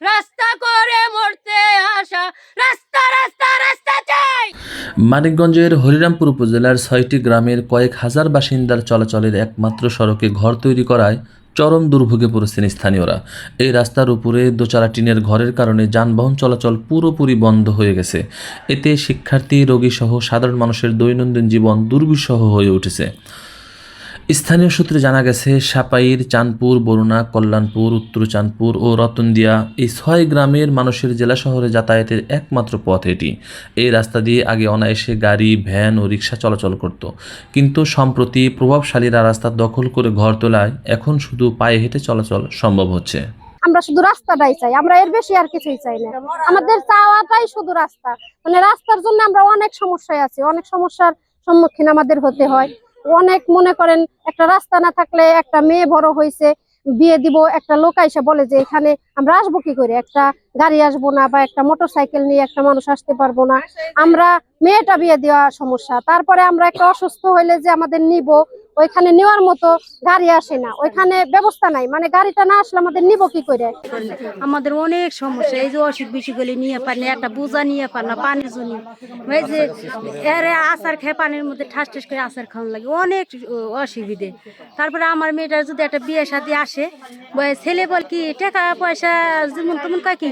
রাস্তা করে মরতে আসা। রাস্তা রাস্তা রাস্তা চাই! মানিকগঞ্জের হরিরামপুর উপজেলার ছয়টি গ্রামের কয়েক হাজার বাসিন্দার চলাচলের একমাত্র সড়কে ঘর তৈরি করায় চরম দুর্ভোগে পড়েছেন স্থানীয়রা। এই রাস্তার উপরে দোচারা টিনের ঘরের কারণে যানবাহন চলাচল পুরোপুরি বন্ধ হয়ে গেছে। এতে শিক্ষার্থী, রোগীসহ সাধারণ মানুষের দৈনন্দিন জীবন দুর্বিষহ হয়ে উঠেছে। স্থানীয় সূত্রে জানা গেছে, সাপাইর চাঁদপুর, বরুণা, কল্যাণপুর, উত্তর চাঁদপুর ও রতনদিয়া এই ছয় গ্রামের মানুষের জেলা শহরে যাতায়াতের একমাত্র পথ এটি। এই রাস্তা দিয়ে আগে অনায়াসে গাড়ি, ভ্যান ও রিক্সা চলাচল করত। কিন্তু সম্প্রতি প্রভাবশালীরা রাস্তা দখল করে ঘর তোলায় এখন শুধু পায়ে হেঁটে চলাচল সম্ভব হচ্ছে। আমরা শুধু রাস্তাটাই চাই, আমরা এর বেশি আর কিছুই চাই না। আমাদের চাওয়াটাই শুধু রাস্তা। মানে রাস্তার জন্য আমরা অনেক সমস্যায় আছি, অনেক সমস্যার সম্মুখীন আমাদের হতে হয়। অনেক মনে করেন একটা রাস্তা না থাকলে একটা মেয়ে বড় হয়েছে বিয়ে দিব, একটা লোক এসে বলে যে এখানে আমরা আসব কি করে? একটা গাড়ি আসব না বা একটা মোটর সাইকেল নিয়ে একটা মানুষ আসতে পারব না। আমরা মেয়েটা বিয়ে দেওয়া সমস্যা। তারপরে আমরা একটা অসুস্থ হইলে যে আমাদের নিব ওইখানে নেওয়ার মতো গাড়ি আসে না। ওইখানে ব্যবস্থা নাই। মানে গাড়িটা না আসলে আমাদের নিব কি করে? আমাদের অনেক সমস্যা। এই যে অসুখ বিসুখগুলি নিয়ে পার একটা বোঝা নিয়ে পার না পানির জন্য। এই যে এর আচার খেয়ে পানির মধ্যে ঠাস ঠাস করে আচার খাওয়ানো লাগে। অনেক অসুবিধে। তারপরে আমার মেয়েটার যদি একটা বিয়ে সাথে আসে ছেলে বল কি টাকা পয়সা যেমন তেমন কয় কি?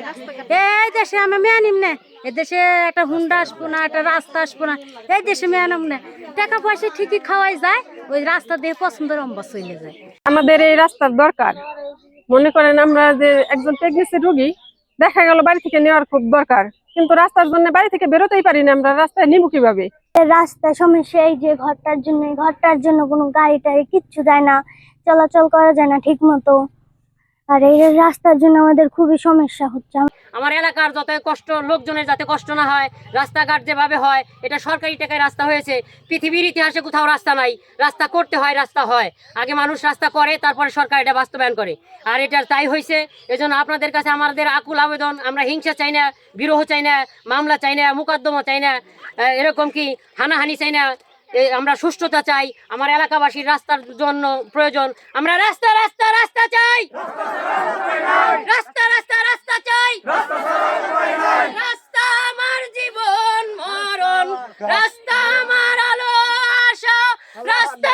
এই দেশে আমি মেয়ে নিম না। এ দেশে একটা হুন্ডা আসব না একটা রাস্তা আসব না এই দেশে মেয়ে আনব না। টাকা পয়সা ঠিকই খাওয়াই যায় ওই রাস্তা দিয়ে পছন্দের অম্বা চলে যায়। আমাদের এই রাস্তার দরকার। মনে করেন আমরা যে একজন প্রেগনেন্সি রুগী দেখা গেল বাড়ি থেকে নেওয়ার খুব দরকার। কিন্তু রাস্তার জন্য বাড়ি থেকে বেরোতেই পারি না আমরা রাস্তায় নিবো কীভাবে? রাস্তায় সমস্যা এই যে ঘরটার জন্য ঘরটার জন্য কোনো গাড়ি টাড়ি কিচ্ছু যায় না চলাচল করা যায় না ঠিক মতো আর এই রাস্তার জন্য আমাদের খুবই সমস্যা হচ্ছে। আমার এলাকার যত কষ্ট, লোকজনের যাতে কষ্ট না হয়, রাস্তাঘাট যেভাবে হয়, এটা সরকারি টাকায় রাস্তা হয়েছে। পৃথিবীর ইতিহাসে কোথাও রাস্তা নাই। রাস্তা করতে হয়, রাস্তা হয়। আগে মানুষ রাস্তা করে, তারপরে সরকার এটা বাস্তবায়ন করে। আর এটার তাই হয়েছে, এজন্য আপনাদের কাছে আমাদের আকুল আবেদন, আমরা হিংসা চাই না, বিরহ চাই না, মামলা চাই না, মুকদ্দমা চাই না এরকম কি, হানাহানি চাই না আমরা সুষ্ঠুতা চাই, আমার এলাকাবাসীর রাস্তার জন্য প্রয়োজন। আমরা রাস্তা রাস্তা রাস্তা চাই রাস্তা রাস্তা রাস্তা চাই রাস্তা আমার জীবন মরণ রাস্তা আমার আলো আশা রাস্তা